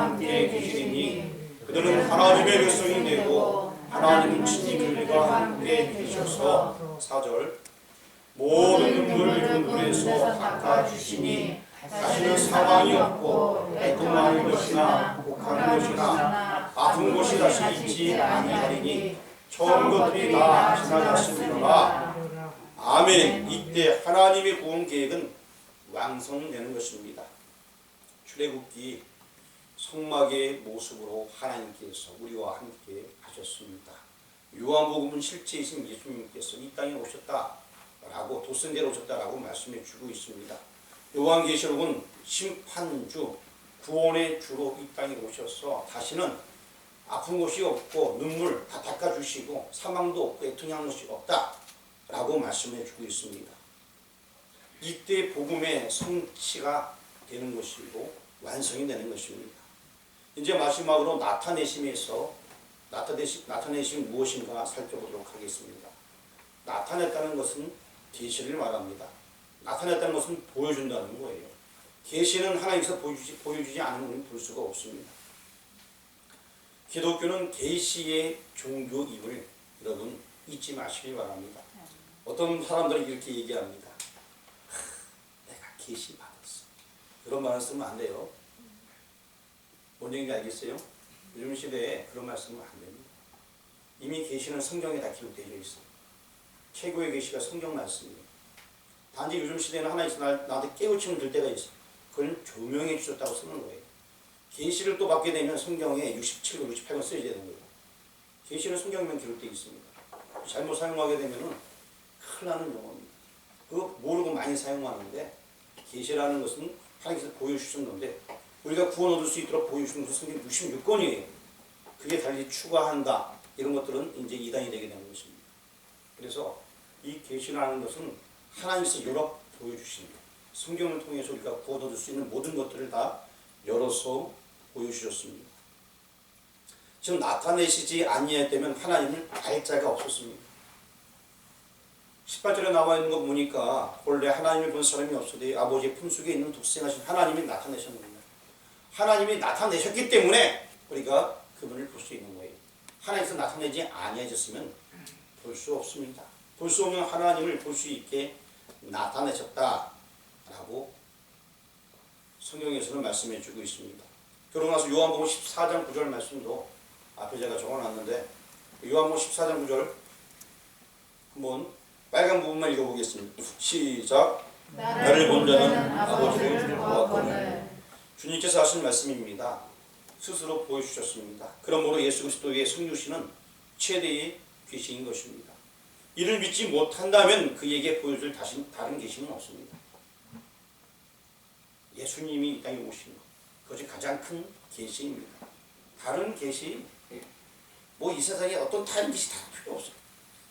함께 계시니 그들은 하나님의 백성이 되고 하나님은 친히 그들과 함께 계셔서 사절. 모든 눈물 눈물에서 닦아주시니 다시는 사망이 없고 애통하는 것이나 곡하는 것이나 아픈 것이 다시 있지 아니하리니 처음 것들이 다 지나갔으리라 아멘. 이때 하나님의 구원 계획은 완성되는 것입니다. 출애굽기 성막의 모습으로 하나님께서 우리와 함께 하셨습니다. 요한복음은 실제이신 예수님께서 이 땅에 오셨다라고 도성대로 오셨다라고 말씀해 주고 있습니다. 요한계시록은 심판주, 구원의 주로 이 땅에 오셔서 다시는 아픈 것이 없고 눈물 다 닦아주시고 사망도 없고 애통한 것이 없다라고 말씀해 주고 있습니다. 이때 복음의 성취가 되는 것이고 완성이 되는 것입니다. 이제 마지막으로 나타내심에서 나타내심, 나타내심이 무엇인가 살펴보도록 하겠습니다. 나타냈다는 것은 계시를 말합니다. 나타냈다는 것은 보여준다는 거예요. 계시는 하나님께서 보여주지, 보여주지 않으면 볼 수가 없습니다. 기독교는 계시의 종교임을 여러분 잊지 마시기 바랍니다. 어떤 사람들은 이렇게 얘기합니다. 하, 내가 계시 받았어. 그런 말을 쓰면 안 돼요. 뭔 얘기인지 알겠어요? 요즘 시대에 그런 말 쓰면 안 됩니다. 이미 계시는 성경에 다 기록되어 있어요. 최고의 계시가 성경 말씀이에요. 단지 요즘 시대는 하나님께서 나- 나한테 깨우침을 들 때가 있어요. 그걸 조명해 주셨다고 쓰는 거예요. 계시를 또 받게 되면 성경에 67권, 68권 써야 되는 거예요. 계시는 성경에만 기록되어 있습니다. 잘못 사용하게 되면은 큰일 나는 용어입니다. 그거 모르고 많이 사용하는데 계시라는 것은 하나님께서 보여주신 건데 우리가 구원 얻을 수 있도록 보여주신 성경 66권이에요. 그게 달리 추가한다 이런 것들은 이제 이단이 되게 되는 것입니다. 그래서 이 계시라는 것은 하나님께서 여러 보여주신 성경을 통해서 우리가 구원 얻을 수 있는 모든 것들을 다 열어서 보여주셨습니다. 지금 나타내시지 아니했다면 하나님을 알 자가 없었습니다. 18절에 나와 있는 거 보니까 원래 하나님을 본 사람이 없어도 아버지의 품속에 있는 독생하신 하나님이 나타내셨습니다. 하나님이 나타내셨기 때문에 우리가 그분을 볼 수 있는 거예요. 하나님께서 나타내지 아니하셨으면 볼 수 없습니다. 볼 수 없는 하나님을 볼 수 있게 나타내셨다라고 성경에서는 말씀해 주고 있습니다. 그러고 나서 요한복음 14장 9절 말씀도 앞에 제가 적어놨는데 요한복음 14장 9절 한번 빨간 부분만 읽어보겠습니다. 시작. 나를 본 자는 아버지를 보았거늘. 주님께서 하신 말씀입니다. 스스로 보여주셨습니다. 그러므로 예수 그리스도의 성육신은 최대의 계시인 것입니다. 이를 믿지 못한다면 그에게 보여줄 다른 계시는 없습니다. 예수님이 이 땅에 오신 것, 그것이 가장 큰 계시입니다. 다른 계시, 뭐 이 세상에 어떤 다른 계시 다 필요 없어요.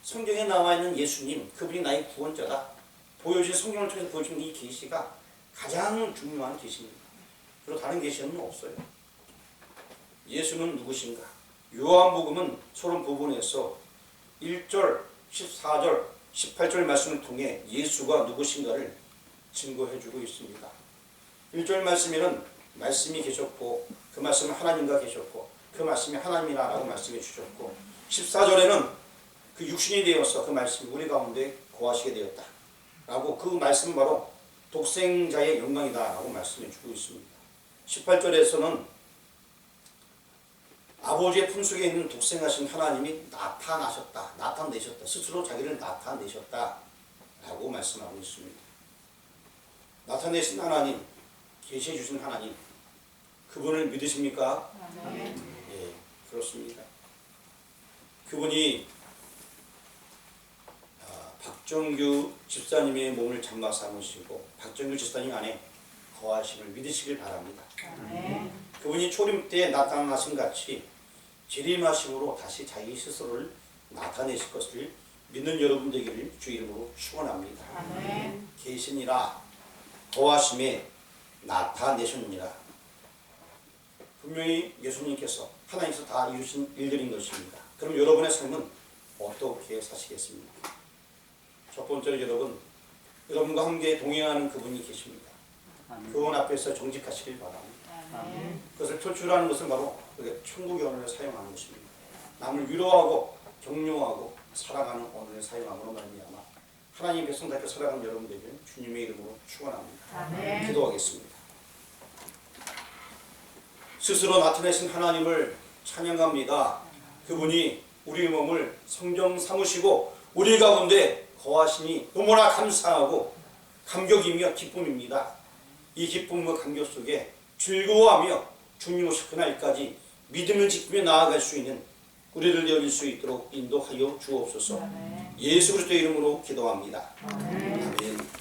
성경에 나와 있는 예수님, 그분이 나의 구원자다. 보여진 성경을 통해서 보여주는 이 계시가 가장 중요한 계시입니다. 그리고 다른 계시는 없어요. 예수는 누구신가? 요한복음은 서론 부분에서 1절, 14절, 18절 말씀을 통해 예수가 누구신가를 증거해 주고 있습니다. 1절 말씀에는 말씀이 계셨고 그 말씀은 하나님과 계셨고 그 말씀이 하나님이라고 말씀해 주셨고 14절에는 그 육신이 되어서 그 말씀이 우리 가운데 거하시게 되었다. 라고 그 말씀은 바로 독생자의 영광이다. 라고 말씀해 주고 있습니다. 18절에서는 아버지의 품속에 있는 독생하신 하나님이 나타나셨다. 나타내셨다. 스스로 자기를 나타내셨다. 라고 말씀하고 있습니다. 나타내신 하나님, 계시해 주신 하나님, 그분을 믿으십니까? 예, 그렇습니다. 그분이 아, 박정규 집사님의 몸을 잠바 삼으시고 박정규 집사님 안에 거하심을 믿으시길 바랍니다. 그분이 초림 때 나타나신 같이 재림하심으로 다시 자기 스스로를 나타내실 것을 믿는 여러분 되기를 주 이름으로 축원합니다. 계시니라 거하심에 나타내셨느니라. 분명히 예수님께서 하나님께서 다 이루신 일들인 것입니다. 그럼 여러분의 삶은 어떻게 사시겠습니까? 첫 번째로 여러분, 여러분과 함께 동행하는 그분이 계십니다. 그분 앞에서 정직하시길 바랍니다. 그것을 표출하는 것은 바로 천국의 언어를 사용하는 것입니다. 남을 위로하고 격려하고 살아가는 언어를 사용함으로 말미암아 하나님 백성답게 살아가는 여러분들에게 주님의 이름으로 축원합니다. 기도하겠습니다. 스스로 나타내신 하나님을 찬양합니다. 그분이 우리 몸을 성경 삼으시고 우리 가운데 거하시니 너무나 감사하고 감격이며 기쁨입니다. 이 기쁨과 감격 속에 즐거워하며 주님 오실 그날까지 믿음을 지키며 나아갈 수 있는 우리를 열릴 수 있도록 인도하여 주옵소서. 예수 그리스도의 이름으로 기도합니다. 아멘.